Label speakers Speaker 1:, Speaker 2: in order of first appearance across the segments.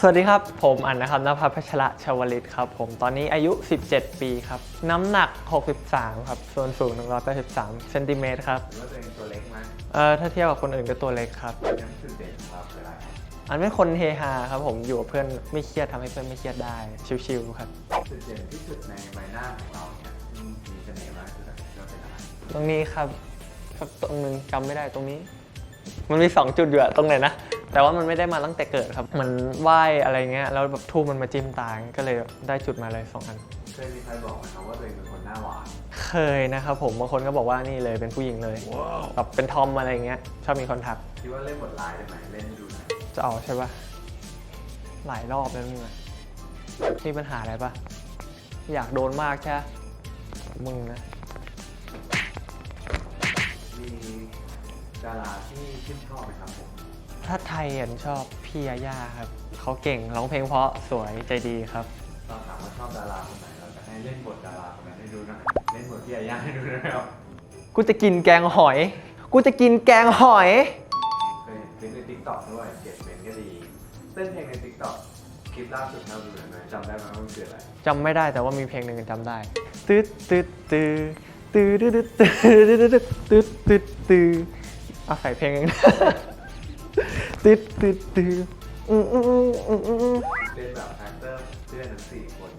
Speaker 1: สวัสดีครับ ผมอันนะครับนภัสพัชระชวลิตครับ ผมตอนนี้อายุ 17 ปีครับ น้ำหนัก 63 ครับ ส่วนสูง 183เซนติเมตรครับ
Speaker 2: หรือว่าตัวเองตัวเล็กไหม
Speaker 1: เอ่อถ้าเทียบกับคนอื่นก็ตัวเล็กครับ
Speaker 2: ยังจุดเด่นครับเวลา
Speaker 1: อันเป็นคนเฮฮาครับผมอยู่กับเพื่อนไม่เครียดทำให้เพื่อนไม่เครียดได้ชิวๆครับ
Speaker 2: จุดเด่นที่สุดในใบหน้าของเราเนี่ยที่มีเสน่ห์มากคือเราเป็นอะไร
Speaker 1: ตรงนี้ครับสักตรงหนึงจำไม่ได้ตรงนี้ มันมี 2 จุดอยู่อะตรงไหนนะ แต่ว่ามันไม่ได้มาตั้งแต่เกิดครับ มันไหวอะไรเงี้ย แล้วแบบทูบมันมาจิ้มตาก็เลยได้จุดมาเลยสองอัน
Speaker 2: เคยมีใครบอกไหมครับว่าตัวเองเป็นคนหน้าหวาน
Speaker 1: เคยนะครับผม บางคนก็บอกว่านี่เลยเป็นผู้หญิงเลย แบบเป็นทอมอะไรเงี้ย ชอบมีคนทัก
Speaker 2: คิดว่าเล่นบทลายได้ไหมเล่นให้ดูหน่อย
Speaker 1: จะเอาใช่ปะหลายรอบแล้วนี่มันมีปัญหาอะไรปะอยากโดนมากใช่ปะมึงนะ
Speaker 2: มีดาราที่ชื่นชอบไหมครับผม
Speaker 1: ถ้าไทยอันชอบพี่ยาย่าครับ เขาเก่งร้องเพลงเพราะสวยใจดีครับ
Speaker 2: เราถามว่าชอบดาราคนไหนเราจะให้เล่นบทดาราคนนั้นให้ดูหน่อยเล่นบทพี่ยาย่าให้ดูหน่อยครับ
Speaker 1: กูจะกินแกงหอย กูจะกินแกงหอย
Speaker 2: เคยเห็นคลิปในทิกตอกด้วยเก็บเป็นก็ดีเต้นเพลงในทิกตอกคลิปล่าสุดที่เราดูหน่อยไหมจำได้ไหมว่ามันคืออะไร
Speaker 1: จำไม่ได้แต่ว่ามีเพลงหนึ่งจำได้ตืดตืดตืดตืดตืดตืดตืดตืดตืดตืดเอาใส่เพลงเอง ตืดตืดตืดอืมอืมอืมอืมอืม
Speaker 2: เป็นแบบคาแรคเตอร์เพื่อนทั้งสี่คน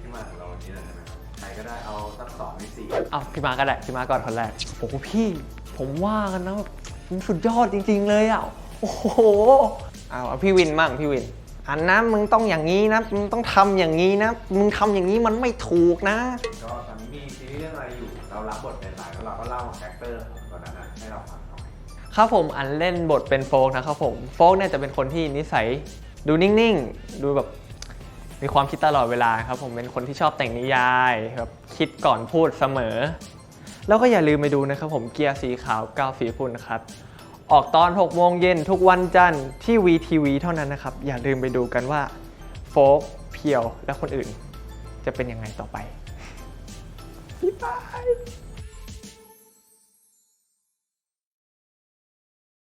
Speaker 2: ที่มาของเราวันนี้เลยใช่ไหมครับใครก็ได้เอาสักสองในสี่
Speaker 1: เอาพี่มาก็ได้พี่มาก่อนคนแรกโอ้โหพี่ ผมว่ากันนะแบบมันสุดยอดจริง ๆ เลยอะโอ้โหเอาเอาพี่วินมั่งพี่วิน อันนะมึงต้องอย่างนี้นะมึงต้องทำอย่างนี้นะมึงทำอย่างนี้มันไม่ถูกนะ
Speaker 2: ก็ตอนนี้มีซีรีส์เรื่องอะไรอยู่ เรารับบทเป็นอะไรแล้วเราก็เล่าคาแรคเตอร์ของตอนนั้นนะให้เราฟังหน่อย
Speaker 1: ครับผมอันเล่นบทเป็นโฟกนะครับผมโฟกเนี่ยจะเป็นคนที่นิสัยดูนิ่งๆ ดูแบบมีความคิดตลอดเวลาครับผมเป็นคนที่ชอบแต่งนิยายแบบคิดก่อนพูดเสมอ แล้วก็อย่าลืมไปดูนะครับผมเกียร์สีขาวก้าวฝีพุ่นครับออกตอน 6 โมงเย็นทุกวันจันทร์ที่ VTV เท่านั้นนะครับ อย่าลืมไปดูกันว่าโฟกเพียวและคนอื่น จะเป็นยังไงต่อไปบ๊ายบาย